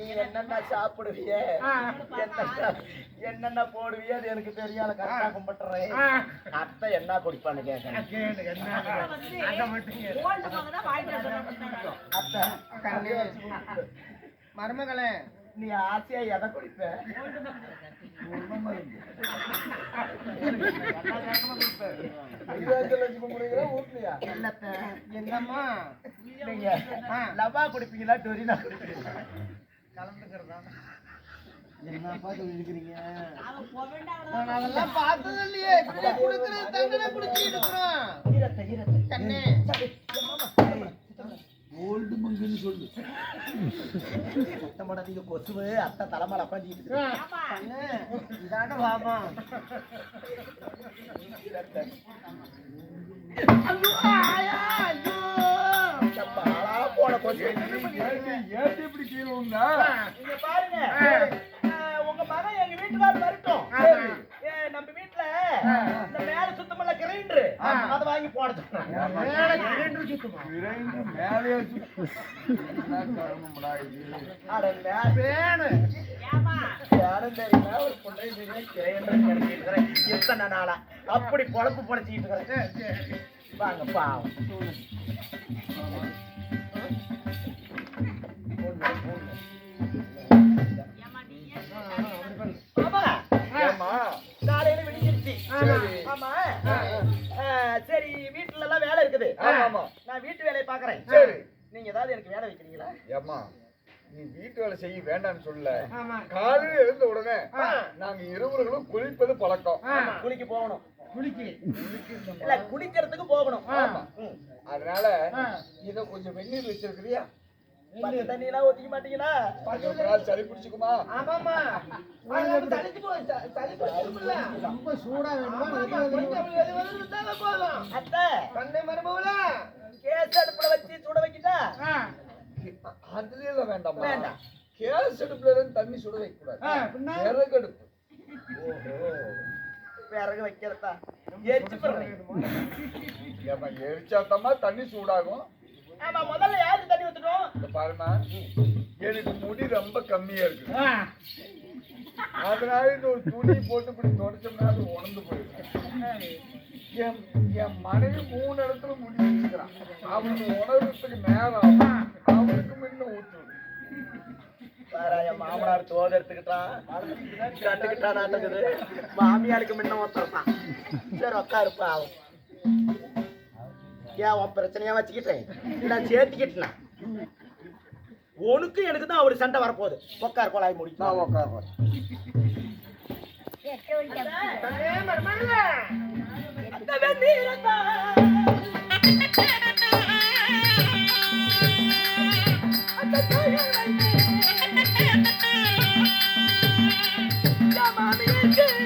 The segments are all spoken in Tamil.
நீ என்னென்ன சாப்பிடுவிய? என்னென்ன போடுவிய அது எனக்கு தெரியாத. கரெக்டா கும்பிட்டுறேன். அத்தை என்ன குடிப்பான்னு கேட்கறேன். மருமகளே. நீ ஆசையா எதை குடிப்ப? என்னம்மா? நீங்க லவா குடிப்பீங்களா டொரினா குடிப்பீங்களா? என்னப்பா சொல்லிருக்கிறீங்க? அவன் புகழ்ந்தாங்க நான் அதெல்லாம் பார்த்தது இல்லையே. இப்படி குடுக்குறது தண்டனை குடிச்சிட்டு இருக்கிறோம் ஈரத்தை ஈரத்தை. கண்ணே. ஓல்டு மங்குன்னு சொல்லு. சத்தம் போடாதீங்க கொசுவு அத்தை தலைமையில உட்காந்துட்டு இருக்கு. பாபா. ஐயோ ஆயா ஆளா இப்படி கீழே உண்டா இங்க பாருங்க. உங்க மகன் எங்க வீட்டுக்காரர் வரட்டும். நம்ம வீட்டுல இந்த மேல சுத்தமல்ல கிரைண்டர். அதை வாங்கி போட எத்தனை நாளா? அப்படி பொழப்பு பொழைச்சிட்டு இருக்கிறேன். வாங்க பாவம். சரி. வீட்டுல எல்லாம் வேலை இருக்குது. நான் வீட்டு வேலையை பாக்குறேன் சரி. நீங்க ஏதாவது எனக்கு வேலை வைக்கிறீங்களா? ஏம்மா, நீ வீட்டு வேலை செய்ய வேண்டாம்னு சொல்ல காலையில எழுந்த உடனே. நாங்க இருவர்களும் குளிப்பது பழக்கம். குளிக்க போகணும். இல்ல குளிக்கிறதுக்கு போகணும். அதனால. இத கொஞ்சம் வெந்நீர் வச்சிருக்கிறியா பச்சை தண்ணி எல்லாம் ஊத்திக்க மாட்டீங்களா சளி பிடிச்சுக்குமா ஆமாமா? ரொம்ப சூடா வேணுமா போதும் அத்தை கண்ணே மருமகளா கேஸ் அடுப்புல வச்சு சுட வைக்கிட்டா அதுல எல்லாம் வேண்டாமா வேண்டாம். கேஸ் அடுப்புல இருந்து தண்ணி சுட வைக்க கூடாது? விறகு வைக்கிறதா? எரிச்சாத்தமா தண்ணி சூடாகும். ஆமா முதல்ல யாருக்கு தண்ணி ஊத்தணும்? இந்த பாருமா எனக்கு முடி ரொம்ப கம்மியா இருக்கு அதனால இந்த ஒரு துணி போட்டு இப்படி தொடச்சோம்னா அது உணர்ந்து போயிடும். என் என் மனைவி மூணு இடத்துல முடி வச்சுக்கிறான் அவனுக்கு உணர்றதுக்கு நேரம் ஆகும். அவனுக்கு முன்ன வேற என் மாமனார் தோது எடுத்துக்கிட்டான் கண்டுக்கிட்டான் நாட்டுக்குது மாமியாருக்கு முன்ன ஒருத்தர்தான் சரி உட்காருப்பா அவன். ஏன் உன் பிரச்சனையா வச்சுக்கிட்டேன் நான் சேர்த்துக்கிட்டேன்? உனக்கு எனக்கு தான் அவரு சண்டை வரப்போகுது. உட்கார் கொலாய் முடிக்கும் நான் உட்காடுறேன் கண்ணே மருமகளா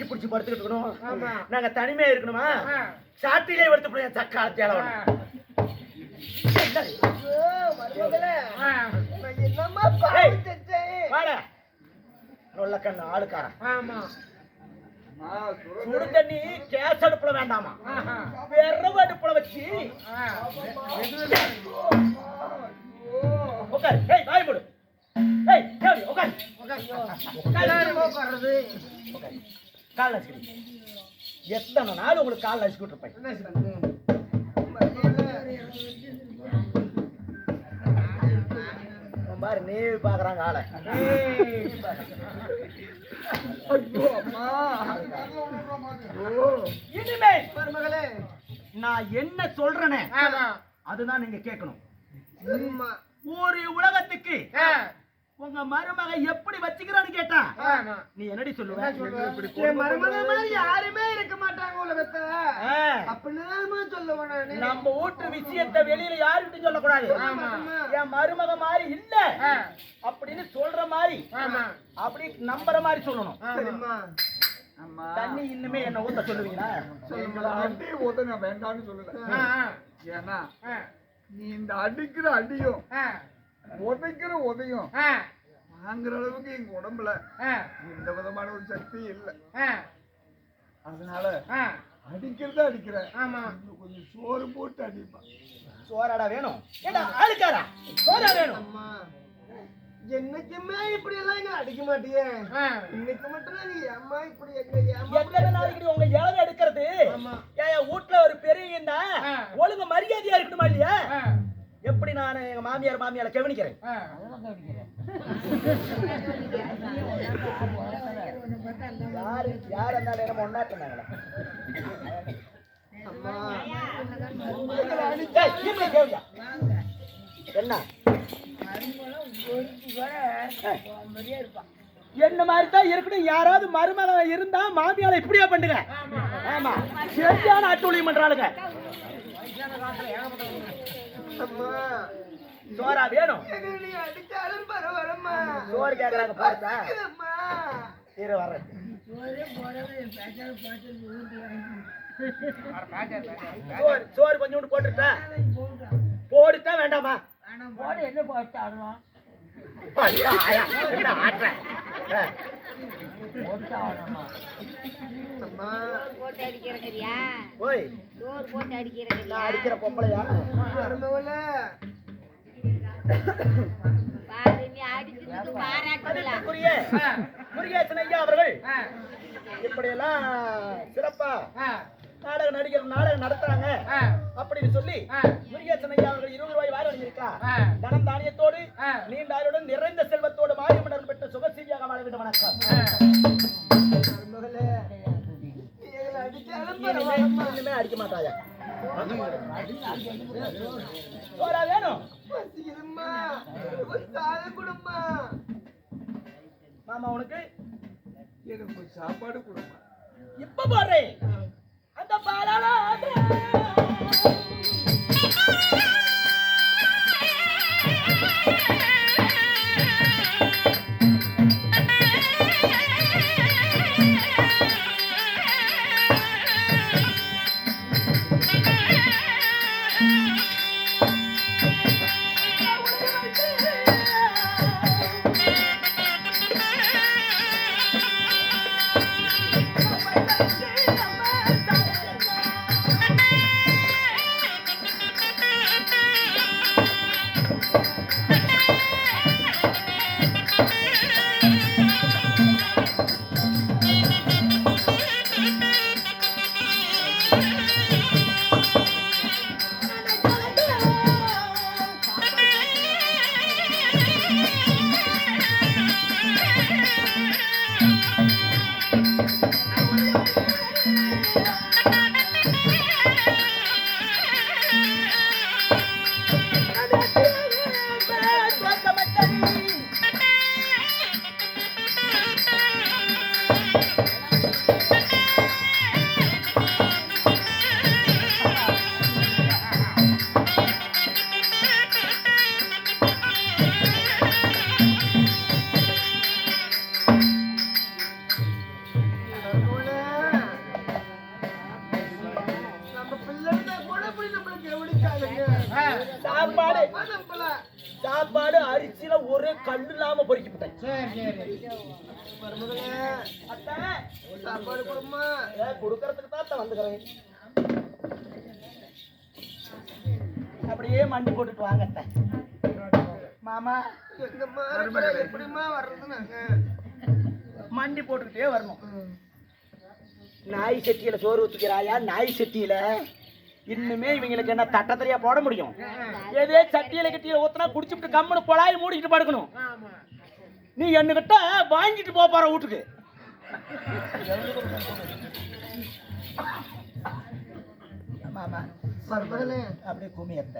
கட்டி பிடிச்சி படுத்துக்கிட்டு இருக்கணும். நாங்க தனிமையா இருக்கணுமா? சாட்டிலே எடுத்து போய் நல்ல கண்ணு ஆளுக்காரன். சுடு தண்ணி கேஸ் அடுப்புல வேண்டாமா? விறகு அடுப்புல வச்சு. உட்காரு ஏய் வாய் மூடு. ஏய் தேவி உட்காரு உட்காரு கால் நசுக்கி எத்தனை நாள் உங்களுக்கு கால் நசுக்கிட்டு இருப்பேன் பாரு நேவி பாக்குறாங்க ஆளை. இனிமே மருமகளே. நான் என்ன சொல்றேனே அதுதான் நீங்க கேட்கணும். ஒரு உலகத்துக்கு உங்க மருமக எப்படி வச்சுக்கிறான்னு கேட்டா நீ என்னடி சொல்லுவ? மருமக மாதிரி யாருமே இருக்க மாட்டாங்க உலகத்துல. ஆ, அப்படின்னுதான் சொல்லுவேன் நம்ம வீட்டு விஷயத்தை வெளியில யாருக்கிட்டும் சொல்லக்கூடாது. என் மருமக மாதிரி இல்ல. அப்படின்னு சொல்ற மாதிரி அப்படி நம்புற மாதிரி சொல்லணும். தண்ணி இன்னுமே என்ன ஊத்த சொல்லுவீங்களா? உத நான் வேண்டாம்னு சொல்லல ஏன்னா நீ இந்த அடிக்கிற அடியும் உதைக்கிற உதையும். வாங்குற அளவுக்கு எங்க உடம்புல எந்த விதமான ஒரு சக்தி இல்லை. அதனால அடிக்கிறத அடிக்கிறேன். இன்னும் கொஞ்சம் சோறு போட்டு அடிப்பா சோறாடா வேணும். ஏடா ஆளுக்காரா சோறா வேணும். என்னைக்குமே இப்படி எல்லாம் அடிக்க மாட்டியே. இன்னைக்கு மட்டும் நீ அம்மா இப்படி எத்தனை ஏமா நாளைக்கு உங்க இளவு எடுக்கிறது? ஆமா. ஏன் வீட்டுல ஒரு பெரியன்னா ஒழுங்கு மரியாதையா இருக்கணுமா இல்லையா? எப்படி நான் எங்க மாமியார் மாமியார கவனிக்கிறேன்? யாரு யார் அந்த நேரம் ஒன்னாட்டினாங்களா அம்மா. என்ன? என்ன மாதிரி தான் இருக்கணும்? யாராவது மருமக இருந்தா மாமியால இப்படியா பண்ணுங்க? ஆமா. சரியான அட்டூழியம் பண்றாளுங்க. சோறா வேணும். நீ அடிச்சாலும் பரவாயில்லம்மா. சோறு கேக்குறாங்க பார்த்தா அம்மா இரு வர்றேன். சோறு சோறு கொஞ்சோண்டு போட்டுட்டா போடுட்டா வேண்டாமா? ஐயா, என்ன போட்டு அடிக்கிறங்கிறியா ஓய் சோறு போட்டு நான் அடிக்கிறங்கிறியா அடிக்கிற பொம்பளையா? முருகேசன் ஐயா அவர்கள். இப்படியெல்லாம் சிறப்பா நாடக நடிகர் நாடகம் நடத்துறாங்க. அப்படின்னு சொல்லி முருகேசன் ஐயா அவர்கள் இருபது ரூபாய் வாரி வழங்கியிருக்கா. தனம் தானியத்தோடு நீண்ட ஆயுளுடன் நிறைந்த செல்வத்தோடு மாரியமன்னர் பெற்ற சுகசீவியாக வாழ வேண்டும் வணக்கம். இனிமே அடிக்க மாட்டாயா? வேணும். மாமா உனக்கு? எனக்கு சாப்பாடு கொடுமா இப்ப போடுறேன். அந்த பாலால சட்டியில ஒரே கல்லு இல்லாம பொறுக்கி விட்டேன் சாப்பாடு கொடுமா கொடுக்கறதுக்கு தான் வந்துக்கிறேன் அப்படியே மண்டி போட்டுட்டு வாங்க அத்தை. மாமா எங்கம்மா மருமகளே. எப்படிம்மா வர்றது நாங்க மண்டி போட்டுக்கிட்டே வரணும். நாய் சட்டியில சோறு ஊத்துக்கிறாயா? நாய் சட்டியில? இன்னுமே இவங்களுக்கு என்ன தட்டத்தறியா போட முடியும்? ஏதே சட்டியில கட்டியில ஊத்துனா குடிச்சுட்டு கம்முனு குழாய் மூடிக்கிட்டு படுக்கணும். நீ என்கிட்ட வாங்கிட்டு போப் போற வீட்டுக்கு. அப்படியே குமியத்த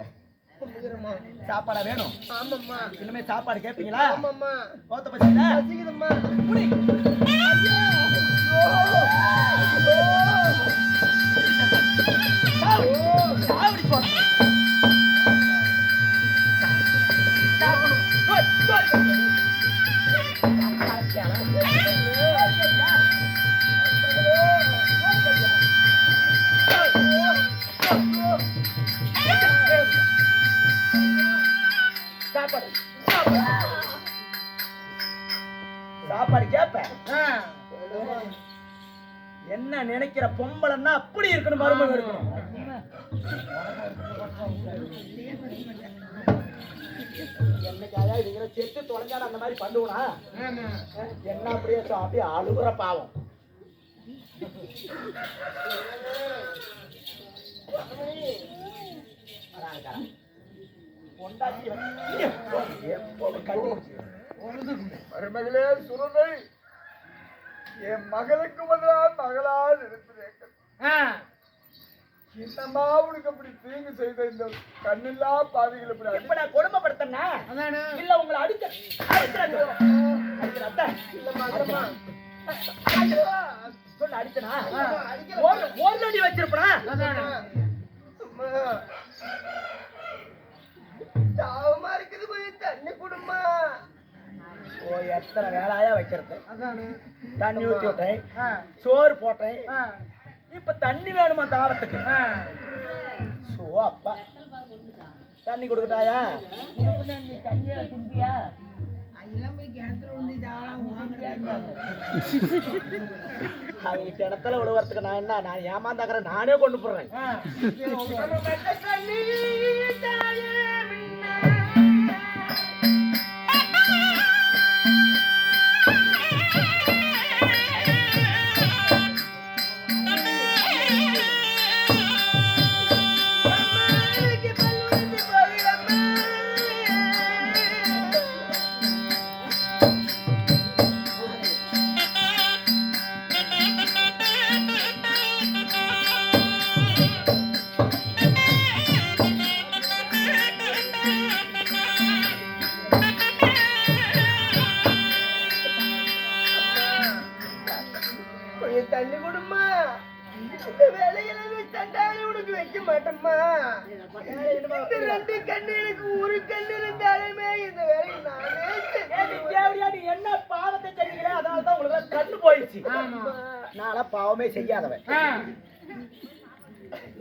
சாப்பாடா வேணும்? ஆமாம்மா. இனிமே சாப்பாடு கேட்பீங்களா ஆமாம்மா. கோத்த பசியில சாப்பாடு. சாப்பாடு கேப்பேன் என்ன நினைக்கிற பொம்பளைன்னா அப்படி இருக்கணும் மருமகம் இருக்கணும். என்னைக்காயா இவங்கள செத்து தொலைஞ்சாலும் அந்த மாதிரி பண்ணுவனா? என்ன அப்படியே அப்படியே அழுகுற பாவம். பொண்டாட்டி வந்து எப்போதும் கட்டி முடிச்சு. மருமகளே சுரதை என் மகளுக்கு பதிலாக மகளால் இருக்கிறேன் என்னம்மா உனக்கு அப்படி தீங்கு செய்த இந்த கண்ணில்லா பாவிகள் இப்படி இப்ப நான் கொடுமைப்படுத்தனா இல்ல உங்களை அடிக்க சொல்லு அடிச்சனா ஒரு அடி வச்சிருப்பனா? தாவமா இருக்குது போய் தண்ணி குடுமா. ஓ எத்தனை வேலையா வைக்கிறது? தண்ணி ஊத்தி விட்டேன். சோறு போட்டேன். இப்ப தண்ணி வேணுமா தாவத்துக்கு ஆ. சோ அப்பா. தண்ணி கொடுக்கட்டாயா? அவங்க கிணத்துல விழுவறதுக்கு நான் என்ன நான் ஏமாந்தாக்குறேன் நானே கொண்டு போடுறேன்.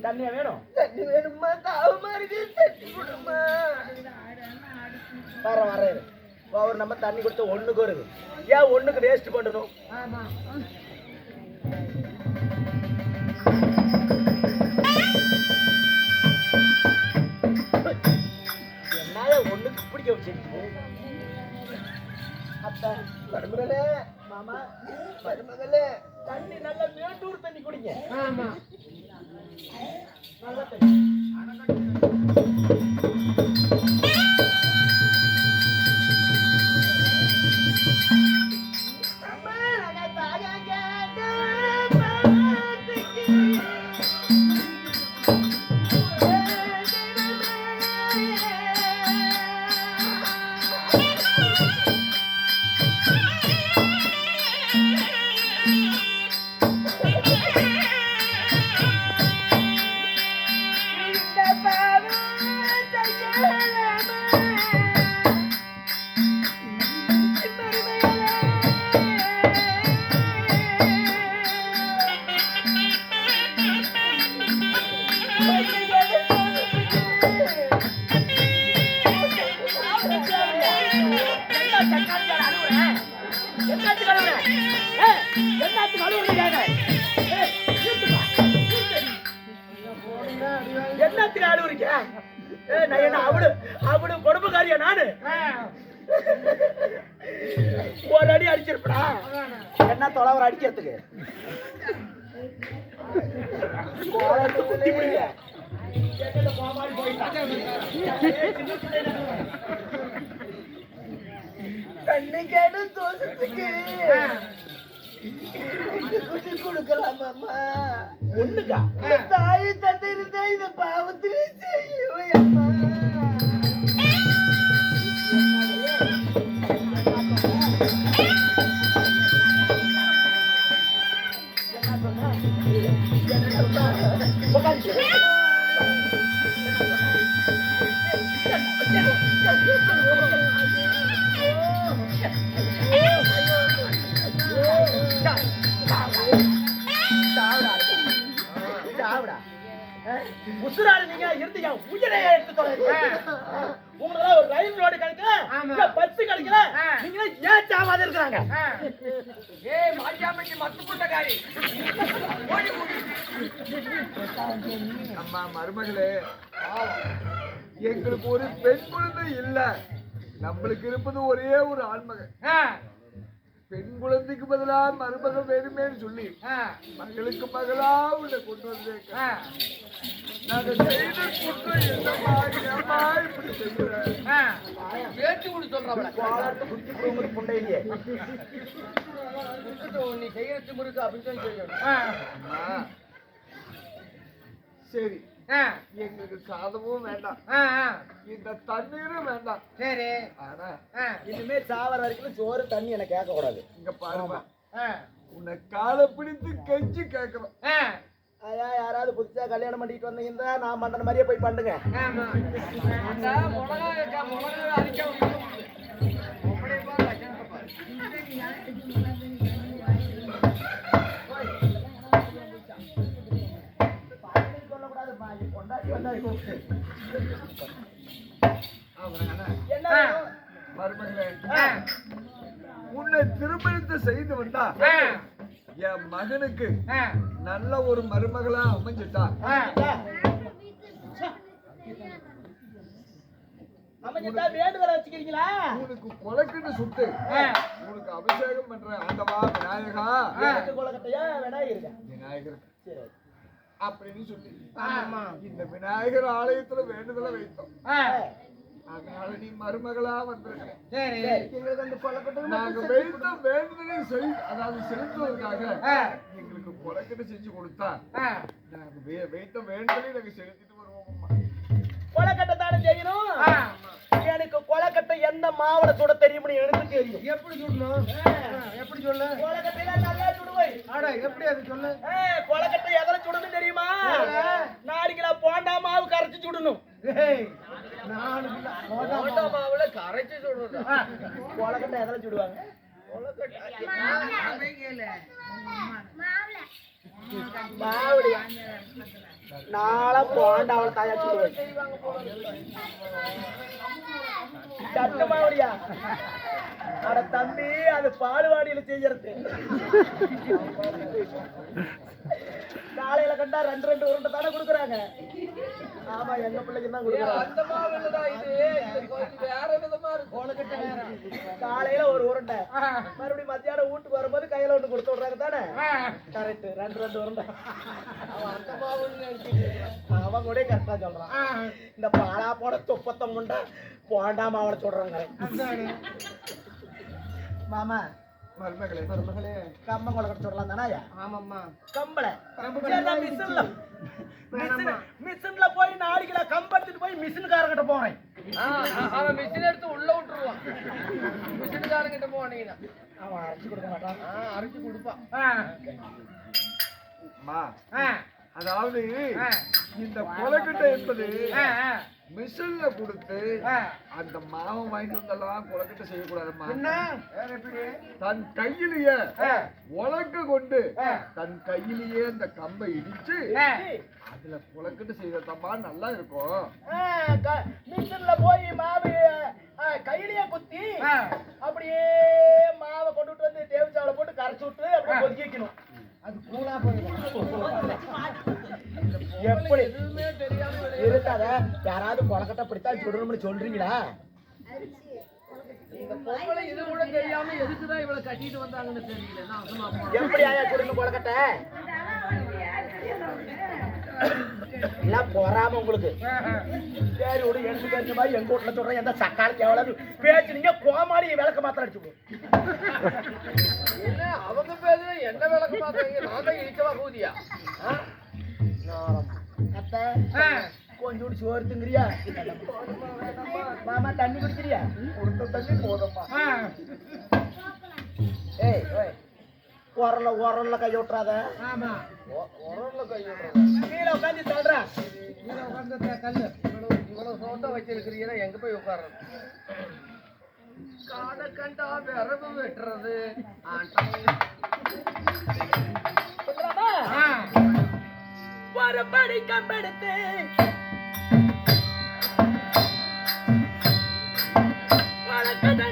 தண்ணியா வேணும்? தண்ணி வேணுமா தாவமா இருக்கு தண்ணி கொடுமா வர வர. அவர் நம்ம தண்ணி கொடுத்து ஒண்ணுக்கு வருது ஏன் ஒண்ணுக்கு வேஸ்ட் பண்ணணும்? ஆமா. பிடிக்க வச்சிருக்கு அத்தை மருமகளே மாமா மருமகளே தண்ணி நல்ல மேட்டூர் தண்ணி குடிங்க ஆமா நல்ல குட்டி கொடுக்கலாமாம்மா? ஒண்ணுக்கா? தாய் தந்தை இருந்தா இந்த பாவத்திலே செய்யவையம்மா. உட்காந்து சாவுடா உசுராடு நீங்க இருந்து என் உயிரை எடுத்து தொலைங்க. உங்களெல்லாம் ஒரு ரயில் ரோடு கிடைக்கல பஸ் கிடைக்கல நீங்க ஏன் சாவாத இருக்கிறாங்க. ஏய் மாட்டியாமைக்கு மத்து புட்டக்காரி அம்மா மருமகளே. எங்களுக்கு ஒரு பெண் குழந்தை இல்ல. நம்மளுக்கு இருப்பது ஒரே ஒரு ஆண்மகன். பெண் குழந்தைக்கு பதிலா மருமகன் வேணுமேன்னு சொல்லி மகளுக்கு மகளா உன்னை கொண்டு வந்தேன் நாங்க செய்த குற்றம் என்னம்மா ஏம்மா இப்படி செய்யற? பேச்சு கூட சொல்றவள போகும்போது நீ திமுருக்கு அப்படின்னு சொல்லி சரி. எங்களுக்கு சாதமும் வேண்டாம். இந்த தண்ணீரும் வேண்டாம். சரி. ஆனா இனிமே சாவர வரைக்கும் சோறு தண்ணி எனக்கு கேட்க கூடாது இங்க பாருமா உன்னை காலை பிடித்து கெஞ்சி கேட்கிறோம் அதான் யாராவது புதுசா கல்யாணம் பண்ணிட்டு வந்தீங்கன்னா நான் பண்ற மாதிரியே போய் பண்ணுங்க. வந்தா என் மகனுக்கு நல்ல ஒரு மருமகளா அமைஞ்சிட்டா. அமைஞ்சிட்டா வேண்டுதலை வச்சுக்கிறீங்களா? உனக்கு கொலக்குன்னு சுட்டு. உனக்கு அபிஷேகம் பண்ற ஆண்டவா விநாயகா. விநாயகர் சரி. அப்படின்னு சொல்லி இந்த விநாயகர் ஆலயத்துல வேண்டுதலை வைத்தோம். அதனால நீ மருமகளா வந்திருக்க. நாங்க வைத்த வேண்டுதலை செய் அதாவது செலுத்துவதற்காக எங்களுக்கு கொலக்கட்டை செஞ்சு கொடுத்தா நாங்க வே- வைத்த வேண்டுதலை நாங்க செலுத்திட்டு வருவோம் கொலக்கட்டை தானே செய்யணும்? எனக்கு கொலக்கட்டை எந்த மாவுல சுட தெரியும்னு எனக்கு தெரியும். எப்படி சொல்லணும்? எப்படி சொல்லு? கொலக்கட்டையில நல்லா சுடுவேன் ஆடா எப்படி அது சொல்லு? கொலக்கட்டை எதுல சுடணும் தெரியுமா? நாலு கிலோ போண்டா மாவு கரைச்சு சுடணும். போட்டா மாவுல கரைச்சு சொல்றது கொலக்கட்டை எதுல சுடுவாங்க? மாவுடியா நாளா போண்டாவில் தாயா சுடுவேன் சத்து அட தம்பி அது பாலுவாடியில செய்யறது. காலையில கண்டா ரெண்டு ரெண்டு உருண்டை தானே கொடுக்குறாங்க. ஆமா எங்க பிள்ளைக்கு தான் கொடுக்குறாங்க அந்த மாவு இல்லடா இது வேற விதமா இருக்கு. காலையில ஒரு உருண்டை. மறுபடியும் மத்தியானம் வீட்டுக்கு வரும்போது கையில ஒண்ணு கொடுத்து விடுறாங்க தானே? கரெக்ட். ரெண்டு ரெண்டு உருண்டை. அவன் அந்த இருக்கான். அவன் கூட கரெக்டா சொல்றான். இந்த பாலா போட துப்பத்த முண்டை போண்டா மாவளை சொல்றாங்க. மாமா மருமகளே. மருமகளே கம்பம் கொலை சொல்லலாம் தானே ஆமாம்மா. கம்பளை. மிஷின்ல மிஷின்ல போய் நாலு கிலோ கம்பெடுத்துட்டு போய் மிஷின்காரங்கிட்ட போறேன். அவன் மிஷின் எடுத்து உள்ள விட்டுருவான். மிஷின் காரங்கிட்ட போனீங்கன்னா. அவன் அரைச்சு கொடுக்க மாட்டான். அரைச்சு கொடுப்பான். அதாவது இந்த கொலக்கட்டை என்பது மிஷின்ல கொடுத்து அந்த மாவை வாங்கிட்டு வந்தெல்லாம் கொலக்கட்டை செய்யக்கூடாதும்மா. தன் கையிலேயே உலக்க கொண்டு தன் கையிலேயே அந்த கம்பை இடிச்சு அதுல கொலக்கட்டை செய்யறதம்மா நல்லா இருக்கும். மிஷின்ல போய் மாவு கையிலேயே குத்தி அப்படியே மாவை கொண்டுட்டு வந்து அது கூலா போயிடும் எப்படி? இருக்காத. யாராவது கொலக்கட்டை பிடித்தா சொல்லணும்னு சொல்றீங்களா? இது கூட தெரியாம எதுக்குதான் இவ்வளவு கட்டிட்டு வந்தாங்கன்னு தெரியல. எப்படி ஆயா சொல்லணும் கொலக்கட்டை எல்லாம் பொறாம உங்களுக்கு. சரி விடு எடுத்து தெரிஞ்ச மாதிரி எங்க வீட்டுல சொல்றேன் எந்த சக்காலத்து எவ்வளவு பேசுனீங்க கோமாளி விளக்க மாத்திரம் அடிச்சு விடு. என்ன அவங்க பேரு என்ன விளக்கு தான் இடிக்கவா கூதியா அத்தை கொஞ்சோடு சோறு திங்குறியா மாமா தண்ணி குடிக்கிறியா? கொடுத்த தண்ணி போதும்மா. ஏய் ஏய் உரல்ல உரல்ல கை விட்டுறாத ஆமா. உரல்ல கை கீழே உட்காந்து சொல்றேன் இவ்வளவு இவ்வளவு சோட்டா வச்சிருக்கிறீங்கன்னா எங்க போய் உட்கார்றது காடை கண்டா விரவு வெட்டுறது. ஒரு படி கம்பெடுத்து வழக்கத்தை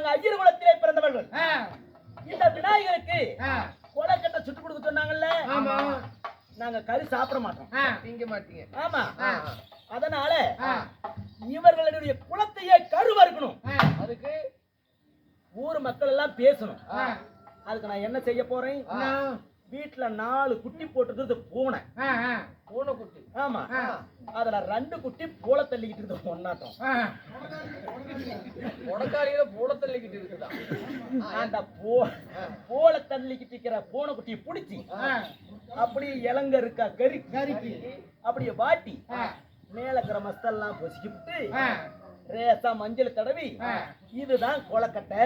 நாங்க ஐயர் குலத்திலே பிறந்தவர்கள். இந்த விநாயகருக்கு கொலக்கட்டை சுட்டு கொடுக்க சொன்னாங்கல்ல? ஆமா. நாங்க கறி சாப்பிட மாட்டோம். திங்க மாட்டீங்க. ஆமா. அதனால இவர்களுடைய குலத்தையே கருவா இருக்கணும் அதுக்கு ஊர் மக்கள் எல்லாம் பேசணும். அதுக்கு நான் என்ன செய்ய போறேன்? வீட்டுல நாலு குட்டி போட்டுருக்கிறது பூனை. பூனை குட்டி. ஆமா. அதுல ரெண்டு குட்டி பூளை தள்ளிக்கிட்டு இருக்குது ஒன்னாட்டம் உடக்காரியில பூனை தள்ளிக்கிட்டு இருக்குதா? அந்த பூ பூளை தள்ளிக்கிட்டு இருக்கிற பூனை குட்டியை பிடிச்சி அப்படியே இளங்க இருக்கா கறி கறிக்கு அப்படியே வாட்டி. மேல இருக்கிற மஸ்தெல்லாம் பொசிக்கிட்டு ரேசா மஞ்சள் தடவி. இதுதான் கொலக்கட்டை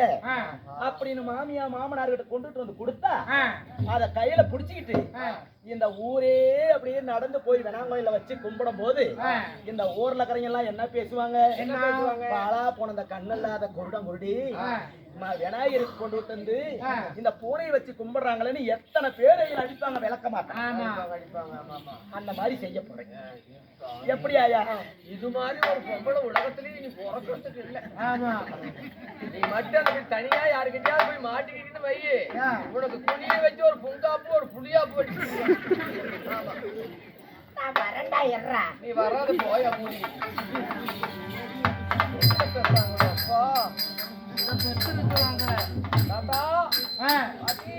அப்படின்னு மாமியா மாமனார் கிட்ட கொண்டுட்டு வந்து கொடுத்தா அத கையில புடிச்சுக்கிட்டு இந்த ஊரே அப்படியே நடந்து போய் வேணாங்கோயில வச்சு கும்பிடும் போது இந்த ஊர்ல இருக்கிறவங்க எல்லாம் என்ன பேசுவாங்க? என்ன பேசுவாங்க? பாலா போன இந்த கண்ணில்லாத குருடம் குருடி. விநாயகருக்கு கொண்டு வந்து இந்த பூனையை வச்சு கும்பிடுறாங்களேன்னு எத்தனை பேர் அடிப்பாங்க விளக்க மாட்டாங்க அந்த மாதிரி செய்ய போறேன். எப்படி ஆயா? இது மாதிரி ஒரு பொம்பளை உலகத்திலேயே நீ பிறக்கிறதுக்கு இல்ல. நீ மட்டும் போய் தனியா யாருக்கிட்டயாவது போய் மாட்டிக்கிட்டு வை உனக்கு குனிய வச்சு ஒரு புங்காப்பு ஒரு புளியாப்பு வச்சு. நான் வரண்டா எறா நீ வராத போய் அம்மூடி அப்பா நான் பெற்றிருக்கிறாங்க தாத்தா ஆ பாட்டி.